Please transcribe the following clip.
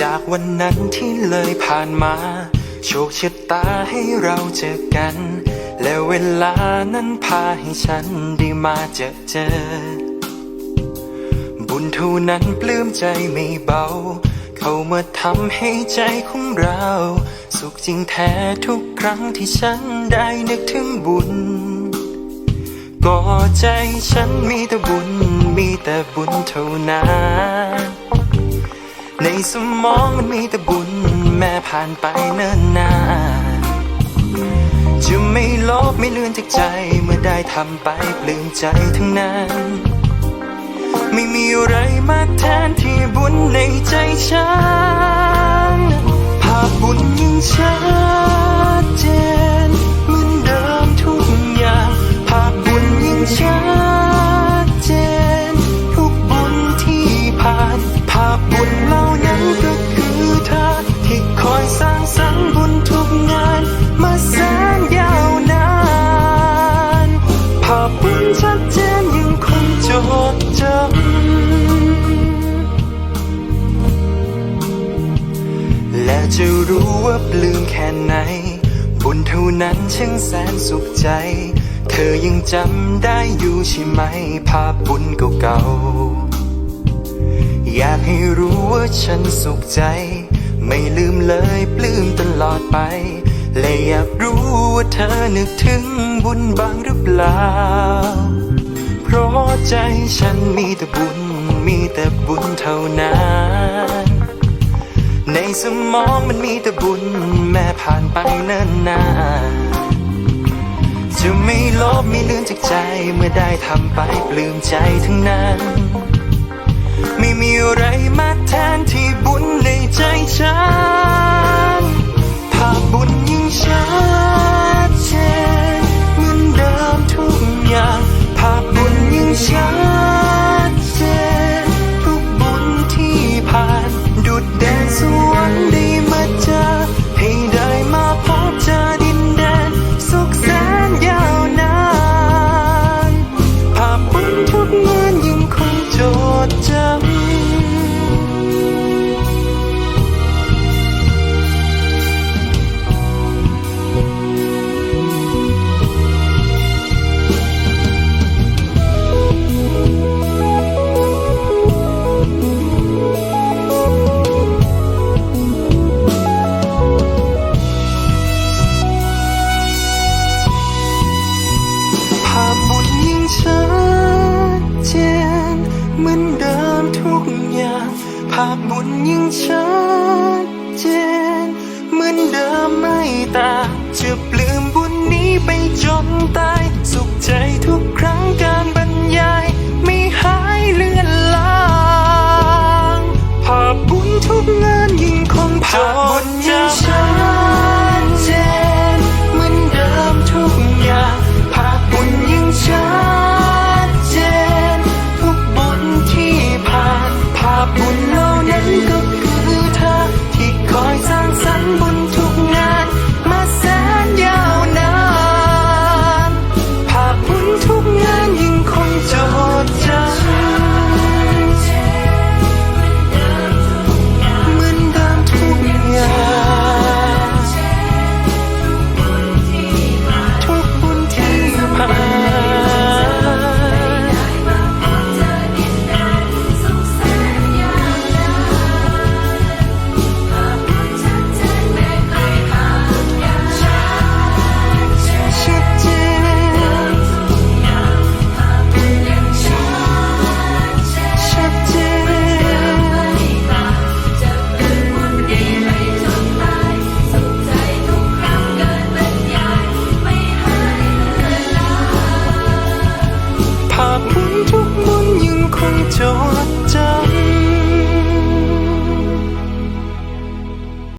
จากวันนั้นที่เลยผ่านมา โชคชะตาให้เราเจอกัน และเวลานั้นพาให้ฉันได้มาเจอเจอ บุญเท่านั้นปลื้มใจไม่เบา เขามาทำให้ใจของเรา สุขจริงแท้ทุกครั้งที่ฉันได้นึกถึงบุญก็ใจฉันมีแต่บุญมีแต่บุญเท่านั้น ในสมองมันมีแต่บุญแม้ผ่านไปเนิ่นนานจะไม่ลบไม่เลือนจากใจเมื่อได้ทำไปปลื้มใจทั้งนั้น ไม่มีอะไรมาแทนที่บุญในใจฉันภาพบุญยิ่งชัดเจน บุญชัดเจนยังคงจดจำและจะรู้ว่าปลื้มแค่ไหน บุญเท่านั้นช่างแสนสุขใจ เธอยังจำได้อยู่ใช่ไหม ภาพบุญเก่าๆอยากให้รู้ว่าฉันสุขใจ ไม่ลืมเลยปลื้มตลอดไป และอยากรู้ว่าเธอนึกถึงบุญบ้างหรือเปล่า เพราะใจฉันมีแต่บุญ มีแต่บุญเท่านั้น ในสมองมันมีแต่บุญแม้ผ่านไปเนิ่นนานจะไม่ลบไม่ลือนจากใจเมื่อได้ทำไปปลื้มใจทั้งนั้น ไม่มีอะไรมาแทนที่บุญในใจฉันาพบุญยิ่งชัดเจนเหมือนเดิมไม่ต่างจะเปลี่ยน 就